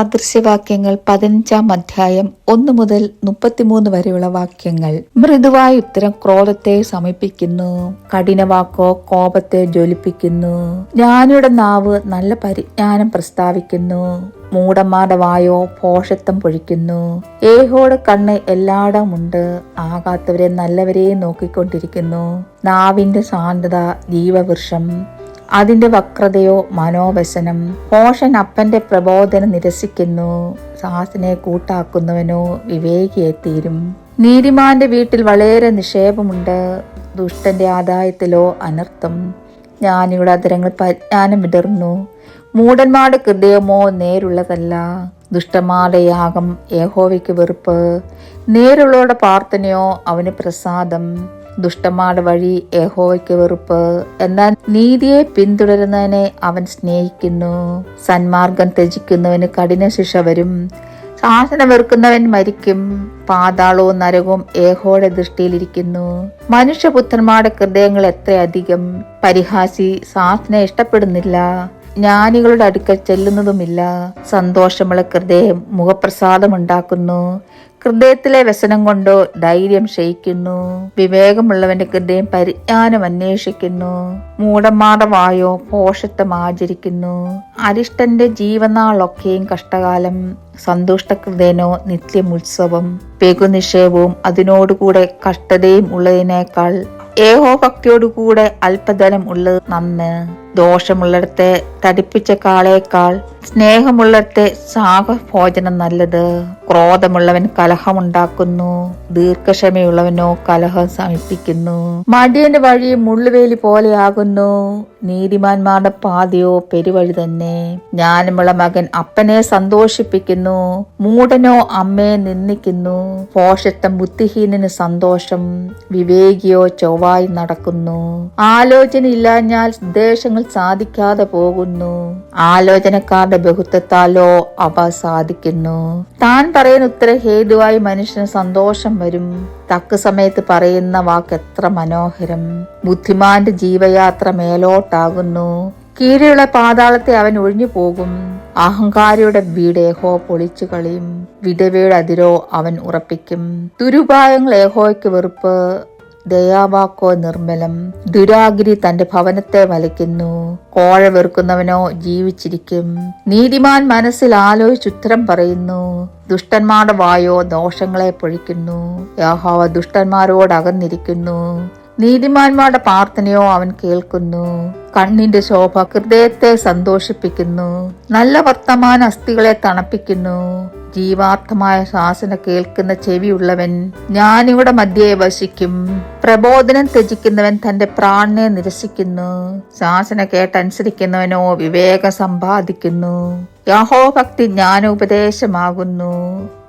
സദൃശ്യവാക്യങ്ങൾ പതിനഞ്ചാം അധ്യായം ഒന്ന് മുതൽ മുപ്പത്തിമൂന്ന് വരെയുള്ള വാക്യങ്ങൾ. മൃദുവായ ഉത്തരം ക്രോധത്തെ സമീപിക്കുന്നു കഠിനവാക്കോ കോപത്തെ ജ്വലിപ്പിക്കുന്നു. ജ്ഞാനിയുടെ നാവ് നല്ല പരിജ്ഞാനം പ്രസ്താവിക്കുന്നു മൂടന്മാരുടെ വായോ പോഷത്വം പൊഴിക്കുന്നു. ഏഹോടെ കണ്ണ് എല്ലായിടമുണ്ട് ആകാത്തവരെ നല്ലവരെ നോക്കിക്കൊണ്ടിരിക്കുന്നു. നാവിന്റെ ശാന്തത ജീവവൃക്ഷം. അതിന്റെ വക്രതയോ മനോവശനം പോഷൻ അപ്പന്റെ പ്രബോധനം നിരസിക്കുന്നു സാസിനെ കൂട്ടാക്കുന്നവനോ വിവേകിയെ തീരും. നീരിമാന്റെ വീട്ടിൽ വളരെ നിക്ഷേപമുണ്ട് ദുഷ്ടന്റെ ആദായത്തിലോ അനർത്ഥം. ജ്ഞാനിയുടെ അതിരങ്ങൾ പരിജ്ഞാനം വിടർന്നു മൂടന്മാരുടെ ഹൃദയമോ നേരുള്ളതല്ല. ദുഷ്ടന്മാരുടെ യാഗം ഏഹോവയ്ക്ക് വെറുപ്പ്. നേരുള്ളവരുടെ പ്രാർത്ഥനയോ അവന് പ്രസാദം. ദുഷ്ടന്മാരുടെ വഴി യഹോവയ്ക്ക് വെറുപ്പ് എന്നാൽ നീതിയെ പിന്തുടരുന്നതിനെ അവൻ സ്നേഹിക്കുന്നു. സന്മാർഗം ത്യജിക്കുന്നവന് കഠിന ശിക്ഷ വരും. ശാസന വെറുക്കുന്നവൻ മരിക്കും. പാതാളവും നരകവും ഏഹോടെ ദൃഷ്ടിയിലിരിക്കുന്നു മനുഷ്യപുത്രന്മാരുടെ ഹൃദയങ്ങൾ എത്രയധികം? പരിഹാസി ശാസന ഇഷ്ടപ്പെടുന്നില്ല. ജ്ഞാനികളുടെ അടുക്കൽ ചെല്ലുന്നതുമില്ല. സന്തോഷമുള്ള ഹൃദയം മുഖപ്രസാദമുണ്ടാക്കുന്നു. ഹൃദയത്തിലെ വ്യസനം കൊണ്ടോ ധൈര്യം ക്ഷയിക്കുന്നു. വിവേകമുള്ളവന്റെ ഹൃദയം പരിജ്ഞാനം അന്വേഷിക്കുന്നു. മൂടന്മാരുടെ വായോ പോഷത്വം ആചരിക്കുന്നു. അരിഷ്ടന്റെ ജീവനാളൊക്കെയും കഷ്ടകാലം സന്തുഷ്ട ഹൃദയനോ നിത്യം ഉത്സവം പെകുനിഷേപവും അതിനോടുകൂടെ കഷ്ടതയും ഉള്ളതിനേക്കാൾ ഏഹോ ഭക്തിയോടുകൂടെ അല്പധനം ഉള്ളത് നന്ന്. ദോഷമുള്ളിടത്തെ തടിപ്പിച്ച കാളേക്കാൾ സ്നേഹമുള്ളിടത്തെ സാഹഭോജനം നല്ലത്. ക്രോധമുള്ളവൻ കലഹമുണ്ടാക്കുന്നു. ദീർഘക്ഷമയുള്ളവനോ കലഹം ശമിപ്പിക്കുന്നു. മടിയന്റെ വഴി മുള്ളുവേലി പോലെയാകുന്നു. നീതിമാന്മാരുടെ പാതയോ പെരുവഴി തന്നെ. ജ്ഞാനമുള്ള മകൻ അപ്പനെ സന്തോഷിപ്പിക്കുന്നു. മൂടനോ അമ്മയെ നിന്ദിക്കുന്നു. പോഷത്വം ബുദ്ധിഹീനന് സന്തോഷം. വിവേകിയോ ചൊവ്വായി നടക്കുന്നു. ആലോചന ഇല്ലാഞ്ഞാൽ സാധിക്കാതെ പോകുന്നു. ആലോചനക്കാരുടെ ബഹുത്വത്താലോ അവ സാധിക്കുന്നു. താൻ പറയുന്ന ഉത്തര ഹേതുവായി മനുഷ്യന് സന്തോഷം വരും. തക്ക സമയത്ത് പറയുന്ന വാക്ക് എത്ര മനോഹരം. ബുദ്ധിമാന്റെ ജീവയാത്ര മേലോട്ടാകുന്നു. കീഴെയുള്ള പാതാളത്തെ അവൻ ഒഴിഞ്ഞു പോകും. അഹങ്കാരിയുടെ വീട് ഏഹോ പൊളിച്ചു കളിയും. വിധവയുടെ അതിരോ അവൻ ഉറപ്പിക്കും. ദുരുപായങ്ങൾ ഏഹോയ്ക്ക് വെറുപ്പ്. ദയാവാക്കോ നിർമ്മലം. ദുരാഗിരി തന്റെ ഭവനത്തെ വലയ്ക്കുന്നു. കോഴ വെറുക്കുന്നവനോ ജീവിച്ചിരിക്കും. നീതിമാൻ മനസ്സിൽ ആലോചിച്ചുത്തരം പറയുന്നു. ദുഷ്ടന്മാരുടെ വായോ ദോഷങ്ങളെ പൊഴിക്കുന്നു. യാഹോവ ദുഷ്ടന്മാരോട് അകന്നിരിക്കുന്നു നീതിമാന്മാരുടെ പ്രാർത്ഥനയോ അവൻ കേൾക്കുന്നു. കണ്ണിന്റെ ശോഭ ഹൃദയത്തെ സന്തോഷിപ്പിക്കുന്നു. നല്ല വർത്തമാന അസ്ഥികളെ തണുപ്പിക്കുന്നു. ജീവാർത്ഥമായ ശാസന കേൾക്കുന്ന ചെവിയുള്ളവൻ ഞാനിവിടെ മധ്യയെ വശിക്കും പ്രബോധനം ത്യജിക്കുന്നവൻ തന്റെ പ്രാണനെ നിരസിക്കുന്നു. ശാസന കേട്ടനുസരിക്കുന്നവനോ വിവേകം സമ്പാദിക്കുന്നു. യഹോഭക്തി ജ്ഞാനോപദേശമാകുന്നു.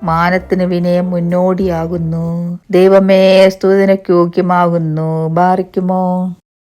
മാനത്തിന് വിനയം മുന്നോടിയാകുന്നു. ദൈവമേ സ്തുതിനയ്ക്ക് യോഗ്യമാകുന്നു. ബാറിക്കുമോ?